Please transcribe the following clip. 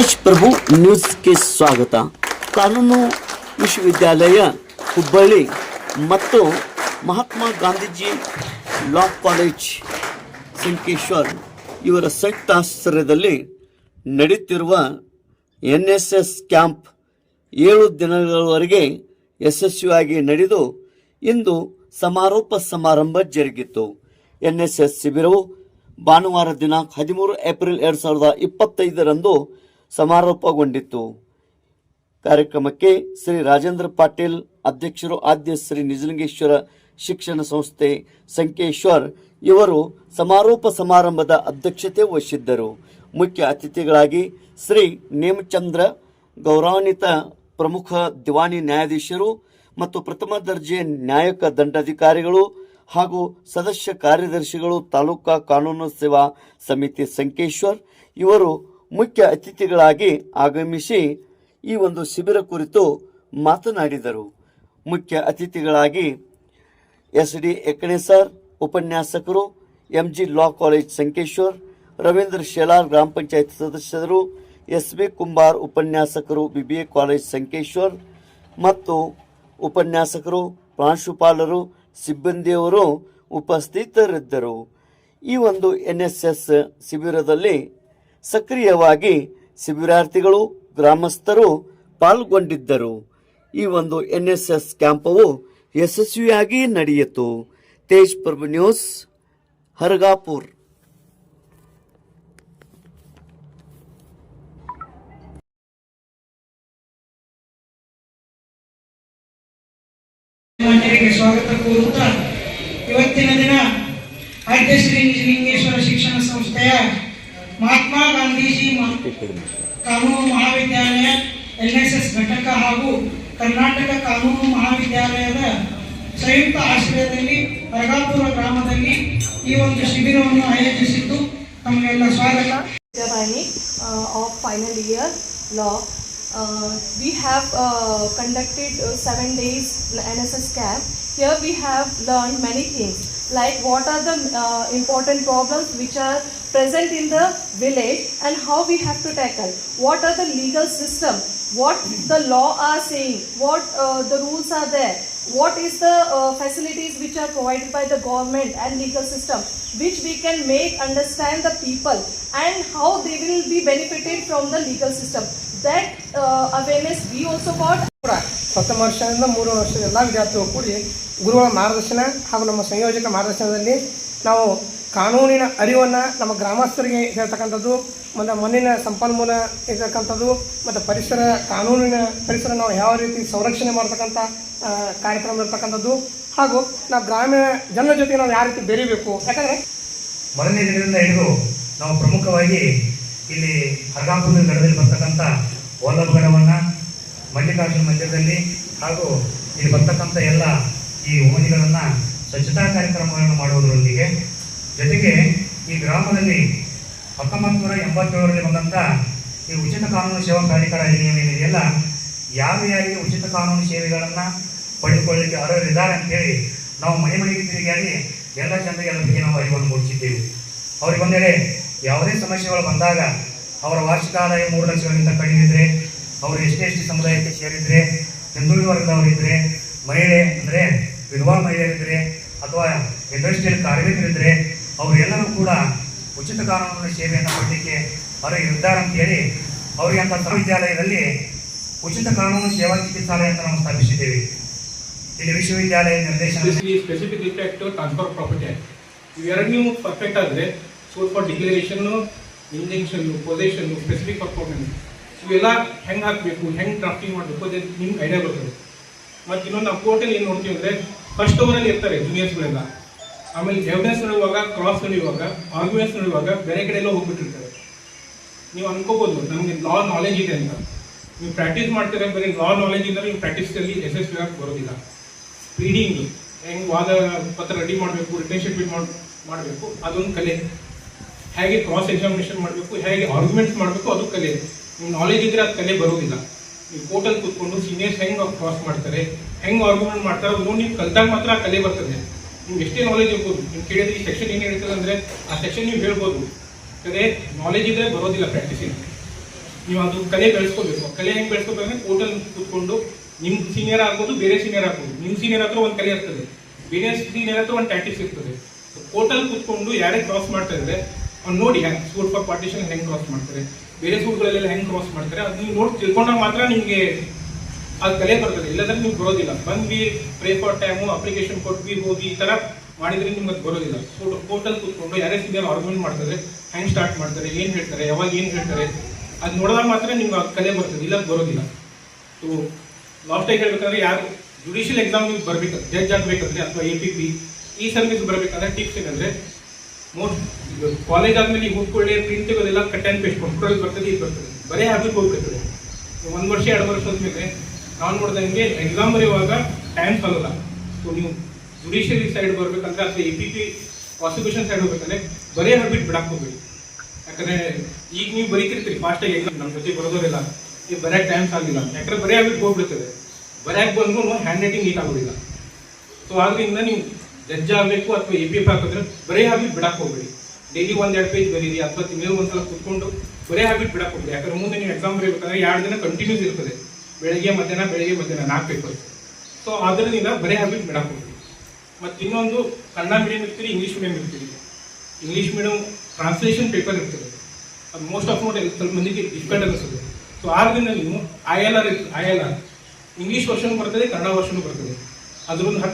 ತೇಜ್ ಪ್ರಭು ನ್ಯೂಸ್ಗೆ ಸ್ವಾಗತ. ಕಾನೂನು ವಿಶ್ವವಿದ್ಯಾಲಯ, ಹುಬ್ಬಳ್ಳಿ ಮತ್ತು ಮಹಾತ್ಮ ಗಾಂಧೀಜಿ ಲಾ ಕಾಲೇಜ್, ಸಂಕೇಶ್ವರ್ ಇವರ ಸಂಯುಕ್ತಾಶ್ರಯದಲ್ಲಿ ನಡೆಯುತ್ತಿರುವ ಎನ್ ಎಸ್ ಎಸ್ ಕ್ಯಾಂಪ್ ಏಳು ದಿನಗಳವರೆಗೆ ಯಶಸ್ವಿಯಾಗಿ ನಡೆದು ಇಂದು ಸಮಾರೋಪ ಸಮಾರಂಭ ಜರುಗಿತು. ಎನ್ ಎಸ್ ಎಸ್ ಶಿಬಿರವು ಭಾನುವಾರ ದಿನಾಂಕ ಹದಿಮೂರು ಏಪ್ರಿಲ್ ಎರಡು ಸಾವಿರದ ಇಪ್ಪತ್ತೈದರಂದು ಸಮಾರೋಪಗೊಂಡಿತ್ತು. ಕಾರ್ಯಕ್ರಮಕ್ಕೆ ಶ್ರೀ ರಾಜೇಂದ್ರ ಪಾಟೀಲ್ ಅಧ್ಯಕ್ಷರು ಆದ್ಯ ಶ್ರೀ ನಿಜಲಿಂಗೇಶ್ವರ ಶಿಕ್ಷಣ ಸಂಸ್ಥೆ ಸಂಕೇಶ್ವರ್ ಇವರು ಸಮಾರೋಪ ಸಮಾರಂಭದ ಅಧ್ಯಕ್ಷತೆ ವಹಿಸಿದ್ದರು. ಮುಖ್ಯ ಅತಿಥಿಗಳಾಗಿ ಶ್ರೀ ನೇಮಚಂದ್ರ ಗೌರವಾನ್ವಿತ ಪ್ರಮುಖ ದಿವಾನಿ ನ್ಯಾಯಾಧೀಶರು ಮತ್ತು ಪ್ರಥಮ ದರ್ಜೆ ನ್ಯಾಯಕ ದಂಡಾಧಿಕಾರಿಗಳು ಹಾಗೂ ಸದಸ್ಯ ಕಾರ್ಯದರ್ಶಿಗಳು ತಾಲೂಕಾ ಕಾನೂನು ಸೇವಾ ಸಮಿತಿ ಸಂಕೇಶ್ವರ್ ಇವರು ಮುಖ್ಯ ಅತಿಥಿಗಳಾಗಿ ಆಗಮಿಸಿ ಈ ಒಂದು ಶಿಬಿರ ಕುರಿತು ಮಾತನಾಡಿದರು. ಮುಖ್ಯ ಅತಿಥಿಗಳಾಗಿ ಎಸ್ ಡಿ ಎಕಣೆ ಸರ್, ಉಪನ್ಯಾಸಕರು M G law college Sankeshwar, Ravindra Shelar ಗ್ರಾಮ ಪಂಚಾಯತ್ ಸದಸ್ಯರು ಎಸ್ ಬಿ ಕುಂಬಾರ್ ಉಪನ್ಯಾಸಕರು B B A college Sankeshwar ಮತ್ತು ಉಪನ್ಯಾಸಕರು, ಪ್ರಾಂಶುಪಾಲರು, ಸಿಬ್ಬಂದಿಯವರು ಉಪಸ್ಥಿತರಿದ್ದರು. ಈ ಒಂದು ಎನ್ ಎಸ್ ಎಸ್ ಶಿಬಿರದಲ್ಲಿ ಸಕ್ರಿಯವಾಗಿ ಶಿಬಿರಾರ್ಥಿಗಳು, ಗ್ರಾಮಸ್ಥರು ಪಾಲ್ಗೊಂಡಿದ್ದರು. ಈ ಒಂದು ಎನ್ ಎಸ್ ಎಸ್ ಕ್ಯಾಂಪವು ಯಶಸ್ವಿಯಾಗಿ ನಡೆಯಿತು. ತೇಜ್ ಪ್ರಭು ನ್ಯೂಸ್, ಹರಗಾಪುರ್. ಸ್ವಾಗತ ಕೋರುತ್ತಾ ಇವತ್ತಿನ ದಿನ ಆದ್ಯ ಶ್ರೀ ನಿಜಲಿಂಗೇಶ್ವರ ಶಿಕ್ಷಣ ಸಂಸ್ಥೆಯ ಮಹಾತ್ಮ ಗಾಂಧೀಜಿ ಕಾನೂನು ಮಹಾವಿದ್ಯಾಲಯ ಎನ್ ಎಸ್ ಎಸ್ ಘಟಕ ಹಾಗೂ ಕರ್ನಾಟಕ ಕಾನೂನು ಮಹಾವಿದ್ಯಾಲಯದ ಸಂಯುಕ್ತ ಆಶ್ರಯದಲ್ಲಿ ಅರಗಾಪುರ ಗ್ರಾಮದಲ್ಲಿ ಈ ಒಂದು ಶಿಬಿರವನ್ನು ಆಯೋಜಿಸಿದ್ದು ತಮಗೆಲ್ಲ ಸ್ವಾಗತ. Of final year law we have uh, conducted uh, seven days NSS camp. Here we have learned many things. Like what are the uh, important problems which are present in the village and how we have to tackle. What are the legal system? What the law are saying? What uh, the rules are there? What is the uh, facilities which are provided by the government and legal system which we can make understand the people and how they will be benefited from the legal system. That awareness we we also got. ಕೂಡ ಪ್ರಥಮ ವರ್ಷದಿಂದ ಮೂರು ವರ್ಷದ ಎಲ್ಲ ವಿದ್ಯಾರ್ಥಿಗಳು ಕೂಡಿ ಗುರುಗಳ ಮಾರ್ಗದರ್ಶನ ಹಾಗೂ ನಮ್ಮ ಸಂಯೋಜಕ ಮಾರ್ಗದರ್ಶನದಲ್ಲಿ ನಾವು ಕಾನೂನಿನ ಅರಿವನ್ನು ನಮ್ಮ ಗ್ರಾಮಸ್ಥರಿಗೆ ಹೇಳ್ತಕ್ಕಂಥದ್ದು ಮತ್ತು ಮಣ್ಣಿನ ಸಂಪನ್ಮೂಲ ಇರ್ತಕ್ಕಂಥದ್ದು ಮತ್ತು ಪರಿಸರ ಕಾನೂನಿನ ಪರಿಸರ ನಾವು ಯಾವ ರೀತಿ ಸಂರಕ್ಷಣೆ ಮಾಡ್ತಕ್ಕಂಥ ಕಾರ್ಯಕ್ರಮ ಇರ್ತಕ್ಕಂಥದ್ದು. ಹಾಗೂ ನಾವು ಗ್ರಾಮೀಣ ಜನರ ಜೊತೆಗೆ ನಾವು ಯಾವ ರೀತಿ ಬೆರೀಬೇಕು. ಯಾಕಂದರೆ ದಿನದಿಂದ ಹಿಡಿದು ನಾವು ಪ್ರಮುಖವಾಗಿ ಇಲ್ಲಿ ಹರ್ಗಾಪುರ ಗಡದಲ್ಲಿ ಬರ್ತಕ್ಕಂಥ ವಲ್ಲಭಗಡವನ್ನು ಮಲ್ಲಿಕಾರ್ಜುನ ಮಂದಿರದಲ್ಲಿ ಹಾಗೂ ಇಲ್ಲಿ ಬರ್ತಕ್ಕಂಥ ಎಲ್ಲ ಈ ಓಣಿಗಳನ್ನು ಸ್ವಚ್ಛತಾ ಕಾರ್ಯಕ್ರಮಗಳನ್ನು ಮಾಡುವುದರೊಂದಿಗೆ. ಜೊತೆಗೆ ಈ ಗ್ರಾಮದಲ್ಲಿ ಹತ್ತೊಂಬತ್ತು ನೂರ ಎಂಬತ್ತೇಳರಲ್ಲಿ ಬಂದಂಥ ಈ ಉಚಿತ ಕಾನೂನು ಸೇವಾ ಪ್ರಾಧಿಕಾರ ಅಧಿನಿಯಮ ಏನಿದೆಯಲ್ಲ ಯಾರು ಯಾರಿಗೆ ಉಚಿತ ಕಾನೂನು ಸೇವೆಗಳನ್ನು ಪಡೆದುಕೊಳ್ಳಲಿಕ್ಕೆ ಅರ್ಹರಿದ್ದಾರೆ ಅಂತೇಳಿ ನಾವು ಮನೆ ಮನೆಗೆ ತಿರುಗಾಡಿ ಎಲ್ಲ ಜನರಿಗೆ ಎಲ್ಲ ಬಗ್ಗೆ ನಾವು ಅರಿವನ್ನು ಮೂಡಿಸಿದ್ದೇವೆ. ಅವ್ರಿಗೆ ಒಂದೆಡೆ ಯಾವುದೇ ಸಮಸ್ಯೆಗಳು ಬಂದಾಗ ಅವರ ವಾರ್ಷಿಕ ಆದಾಯ ಮೂರು ಲಕ್ಷಗಳಿಂದ ಕಡಿಮೆ ಇದ್ದರೆ ಅವರು ಎಷ್ಟೇ ಟಿ ಸಮುದಾಯಕ್ಕೆ ಸೇರಿದರೆ ಹಿಂದುಳಿದ ವರ್ಗದವರಿದ್ರೆ ಮಹಿಳೆ ಅಂದರೆ ವಿಧವಾ ಮಹಿಳೆಯರಿದ್ರೆ ಅಥವಾ ಇಂಡಸ್ಟ್ರಿಯಲ್ ಕಾರ್ಮಿಕರಿದ್ದರೆ ಅವರೆಲ್ಲರೂ ಕೂಡ ಉಚಿತ ಕಾನೂನಿನ ಸೇವೆಯನ್ನು ಪಡಲಿಕ್ಕೆ ಅವರ ನಿರ್ಧಾರ ಅಂತೇಳಿ ಅವರಿಗೆ ಅಂತ ವಿಶ್ವವಿದ್ಯಾಲಯದಲ್ಲಿ ಉಚಿತ ಕಾನೂನು ಸೇವಾ ಚಿಕಿತ್ಸಾಲಯ ಅಂತ ನಾವು ಸ್ಥಾಪಿಸಿದ್ದೇವೆ ಇಲ್ಲಿ ವಿಶ್ವವಿದ್ಯಾಲಯ ನಿರ್ದೇಶನ ಸ್ಪೆಸಿಫಿಕ್ ಇಂಪ್ಯಾಕ್ಟ್ ಟ್ರಾನ್ಸ್ಫರ್ ಪ್ರಾಪರ್ಟಿ. ಇವೆರಡನ್ನೂ ಪರ್ಫೆಕ್ಟ್ ಆದರೆ ಸೋಲ್ ಫಾರ್ ಡಿಕ್ಲರೇಷನ್ ಇಂಜೆಕ್ಷನ್ ಪೊಸಿಷನ್ನು ಸ್ಪೆಸಿಫಿಕ್ ಪರ್ಫಾರ್ಮೆನ್ಸ್ ಇವೆಲ್ಲ ಹೆಂಗೆ ಹಾಕಬೇಕು, ಹೆಂಗೆ ಡ್ರಾಫ್ಟಿಂಗ್ ಮಾಡಬೇಕು, ಅದೇ ನಿಮ್ಗೆ ಐಡಿಯಾ ಬರ್ತದೆ. ಮತ್ತು ಇನ್ನೊಂದು ನಾವು ಕೋರ್ಟಲ್ಲಿ ಏನು ನೋಡ್ತೀವಿ ಅಂದರೆ ಫಸ್ಟ್ ಓವರಲ್ಲಿ ಇರ್ತಾರೆ ಜೂನಿಯರ್ಸ್ಗಳೆಲ್ಲ ಆಮೇಲೆ ಎವಿಡೆನ್ಸ್ ನಡೆಯುವಾಗ ಕ್ರಾಸ್ ನಡೆಯುವಾಗ ಆರ್ಗ್ಯುಮೆಂಟ್ಸ್ ನಡೆಯುವಾಗ ಬೇರೆ ಕಡೆ ಎಲ್ಲ ಹೋಗ್ಬಿಟ್ಟಿರ್ತಾರೆ. ನೀವು ಅನ್ಕೋಬೋದು, ನಮಗೆ ಲಾ ನಾಲೆಜ್ ಇದೆ ಅಂತ. ನೀವು ಪ್ರಾಕ್ಟೀಸ್ ಮಾಡ್ತಾರೆ, ಬರೀ ಲಾ ನಾಲೆಜ್ ಇಂದ ನೀವು ಪ್ರಾಕ್ಟೀಸಲ್ಲಿ ಯಶಸ್ವಿಯಾಗಿ ಬರೋದಿಲ್ಲ. ರೀಡಿಂಗ್ ಹೆಂಗೆ ವಾದ ಪತ್ರ ರೆಡಿ ಮಾಡಬೇಕು ರಿಟರ್ನ್ ಶೀಟ್ ಮಾಡಿ, ಮಾಡಬೇಕು, ಅದೊಂದು ಕಲೆ. ಹೇಗೆ ಕ್ರಾಸ್ ಎಕ್ಸಾಮಿನೇಷನ್ ಮಾಡಬೇಕು, ಹೇಗೆ ಆರ್ಗ್ಯುಮೆಂಟ್ಸ್ ಮಾಡಬೇಕು, ಅದು ಕಲೆ. ನೀವು ನಾಲೆಜ್ ಇದ್ರೆ ಅದು ಕಲೆ ಬರೋದಿಲ್ಲ. ನೀವು ಕೋರ್ಟಲ್ಲಿ ಕೂತ್ಕೊಂಡು ಸೀನಿಯರ್ಸ್ ಹೆಂಗೆ ಕ್ರಾಸ್ ಮಾಡ್ತಾರೆ, ಹೆಂಗೆ ಆರ್ಗ್ಯುಮೆಂಟ್ ಮಾಡ್ತಾರೆ, ಅದು ನೀವು ಕಲ್ತಾಗ ಮಾತ್ರ ಆ ಕಲೆ ಬರ್ತದೆ. ನಿಮ್ಗೆ ಎಷ್ಟೇ ನಾಲೆಜ್ ಇರ್ಬೋದು. ನೀವು ಕೇಳಿದ್ರೆ ಈ ಸೆಕ್ಷನ್ ಏನು ಹೇಳ್ತದೆ ಅಂದರೆ, ಆ ಸೆಕ್ಷನ್ ನೀವು ಹೇಳ್ಬೋದು. ಯಾಕಂದರೆ ನಾಲೆಜ್ ಇದ್ರೆ ಬರೋದಿಲ್ಲ ಪ್ರಾಕ್ಟೀಸಿಂಗ್ ನೀವು ಅದು ಕಲೆ ಬೆಳೆಸ್ಕೋಬೇಕು. ಕಲೆ ಹೆಂಗೆ ಬೆಳೆಸ್ಕೋಬೇಕಂದ್ರೆ ಕೋರ್ಟಲ್ಲಿ ಕೂತ್ಕೊಂಡು ನಿಮ್ಮ ಸೀನಿಯರ್ ಆಗ್ಬೋದು, ಬೇರೆ ಸೀನಿಯರ್ ಆಗ್ಬೋದು. ನಿಮ್ಮ ಸೀನಿಯರ್ ಹತ್ರ ಒಂದು ಕಲೆ ಇರ್ತದೆ. ಬೇರೆ ಸೀನಿಯರ್ ಹತ್ರ ಒಂದು ಪ್ರಾಕ್ಟೀಸ್ ಇರ್ತದೆ. ಕೋರ್ಟಲ್ಲಿ ಕೂತ್ಕೊಂಡು ಯಾರೇ ಕ್ರಾಸ್ ಮಾಡ್ತಾ ಅವ್ನು ನೋಡಿ ಹೆಂಗೆ ಸೂಟ್ ಫಾರ್ ಪಾರ್ಟಿಷನ್ ಹೆಂಗೆ ಕ್ರಾಸ್ ಮಾಡ್ತಾರೆ. ಬೇರೆ ಸೂಟ್ಗಳಲ್ಲೆಲ್ಲ ಹೆಂಗೆ ಕ್ರಾಸ್ ಮಾಡ್ತಾರೆ ಅದು ನೀವು ನೋಡಿ ತಿಳ್ಕೊಂಡಾಗ ಮಾತ್ರ ನಿಮಗೆ ಅದು ಕಲೆ ಬರ್ತದೆ. ಇಲ್ಲದ್ರೆ ನೀವು ಬರೋದಿಲ್ಲ. ಬಂದ್ವಿ ಪ್ರೇ ಫಾರ್ ಟೈಮು ಅಪ್ಲಿಕೇಶನ್ ಕೊಟ್ವಿ ಹೋಗಿ ಈ ಥರ ಮಾಡಿದ್ರೆ ನಿಮ್ಗೆ ಅದು ಬರೋದಿಲ್ಲ. ಕೋರ್ಟಲ್ಲಿ ಕೂತ್ಕೊಂಡು ಯಾರೇ ಸೀನಿಯರ್ ಆರ್ಗ್ಯುಮೆಂಟ್ ಮಾಡ್ತಾರೆ ಹೆಂಗೆ ಸ್ಟಾರ್ಟ್ ಮಾಡ್ತಾರೆ, ಏನು ಹೇಳ್ತಾರೆ, ಯಾವಾಗ ಏನು ಹೇಳ್ತಾರೆ, ಅದು ನೋಡಿದಾಗ ಮಾತ್ರ ನಿಮ್ಗೆ ಅದು ಕಲೆ ಬರ್ತದೆ. ಇಲ್ಲ ಬರೋದಿಲ್ಲ. ಸೊ ಲಾಸ್ಟಾಗಿ ಹೇಳ್ಬೇಕಂದ್ರೆ ಯಾರು ಜುಡಿಷಿಯಲ್ ಎಕ್ಸಾಮ್ ನೀವು ಬರಬೇಕು ಜಡ್ಜ್ ಆಗಬೇಕಂದ್ರೆ ಅಥವಾ ಎ ಪಿ ಪಿ ಈ ಸರ್ವಿಸ್ ಬರಬೇಕಂದ್ರೆ ಟಿಪ್ಸ್ ಏನಂದ್ರೆ ಮೋಸ್ಟ್ ಕಾಲೇಜ್ ಆದ್ಮೇಲೆ ಈಗ ಕೂತ್ಕೊಳ್ಳಿ ಪ್ರಿಂಟ್ ತೆಗೋದೆಲ್ಲ ಕಟ್ ಆ್ಯಂಡ್ ಪೇಸ್ಟ್ ಕಂಪ್ಯೂಟರ್ ಬರ್ತದೆ, ಇದು ಬರ್ತದೆ. ಬರೀ ಹ್ಯಾಬಿಟ್ ಹೋಗ್ಬಿಡ್ತದೆ. ಒಂದು ವರ್ಷ, ಎರಡು ವರ್ಷ ಹೋದ್ಮೇಲೆ ನಾನು ನೋಡಿದಂಗೆ ಎಕ್ಸಾಮ್ ಬರೆಯುವಾಗ ಟೈಮ್ ಸಾಲಲ್ಲ ಸೊ ನೀವು ಜುಡಿಷಿಯರಿ ಸೈಡ್ ಬರಬೇಕಂದ್ರೆ ಅಥವಾ A P P prosecution side ಹೋಗ್ಬೇಕಂದ್ರೆ ಬರೀ ಹ್ಯಾಬಿಟ್ ಬಿಡಕ್ಕೆ ಹೋಗ್ಬೇಡಿ. ಯಾಕಂದ್ರೆ ಈಗ ನೀವು ಬರೀತಿರ್ತೀರಿ ಫಾಸ್ಟಾಗಿ ಎಕ್ಸಾಮ್ ನಮ್ಮ ಜೊತೆ ಬರೋದಿಲ್ಲ ಈಗ ಬರೆಯಕ್ಕೆ ಟೈಮ್ ಸಾಲಿಲ್ಲ ಯಾಕಂದ್ರೆ ಬರೀ ಹ್ಯಾಬಿಟ್ ಹೋಗ್ಬಿಡ್ತದೆ. ಬರೆಯಕ್ಕೆ ಬಂದು ಹ್ಯಾಂಡ್ ರೈಟಿಂಗ್ ನೀಟ್ ಆಗೋದಿಲ್ಲ ಸೊ ಆದ್ರಿಂದ ನೀವು ಜಡ್ಜ್ ಆಗಬೇಕು ಅಥವಾ ಎ ಪಿ ಎಫ್ ಹಾಕಿದ್ರೆ ಬರೀ ಹ್ಯಾಬಿಟ್ ಬಿಡಕ್ಕೆ ಹೋಗ್ಬೇಡಿ ಡೈಲಿ ಒಂದ್ ಎರಡು ಪೇಜ್ ಬರೀರಿ ಅಥವಾ ತಿಂಗಳು ಒಂದ್ಸಲ ಕುತ್ಕೊಂಡು ಬರೇ ಹ್ಯಾಬಿಟ್ ಬಿಡಕ್ಕೆ ಹೋಗ್ಬೇಡಿ ಯಾಕಂದ್ರೆ ಮುಂದೆ ನೀವು ಎಕ್ಸಾಮ್ ಬರೀಬೇಕಂದ್ರೆ ಎರಡು ದಿನ ಕಂಟಿನ್ಯೂಸ್ ಇರ್ತದೆ. ಬೆಳಗ್ಗೆ, ಮಧ್ಯಾಹ್ನ ಬೆಳಗ್ಗೆ, ಮಧ್ಯಾಹ್ನ ನಾಲ್ಕು ಪೇಪರ್ ಸೊ ಅದರಿಂದ ಬರೀ ಹ್ಯಾಬಿಟ್ ಬಿಡಕ್ಕೆ ಹೋಗ್ಬೇಡಿ ಮತ್ತು ಇನ್ನೊಂದು ಕನ್ನಡ ಮೀಡಿಯಂ ಇರ್ತೀರಿ ಇಂಗ್ಲೀಷ್ ಮೀಡಿಯಂ ಇರ್ತೀರಿ. ಇಂಗ್ಲೀಷ್ ಮೀಡಿಯಂ ಟ್ರಾನ್ಸ್ಲೇಷನ್ ಪೇಪರ್ ಇರ್ತದೆ. ಅದು ಮೋಸ್ಟ್ ಆಫ್ ನೋಟ್ ಸ್ವಲ್ಪ ಮಂದಿಗೆ ಡಿಫಿಕಲ್ಟ್ ಅನಿಸ್ತದೆ ಸೊ ದಿನ ನೀವು I L R I L R English version ಬರ್ತದೆ, ಕನ್ನಡ ವರ್ಷನ್ ಬರ್ತದೆ. ಅದರೊಂದು ಹತ್ತು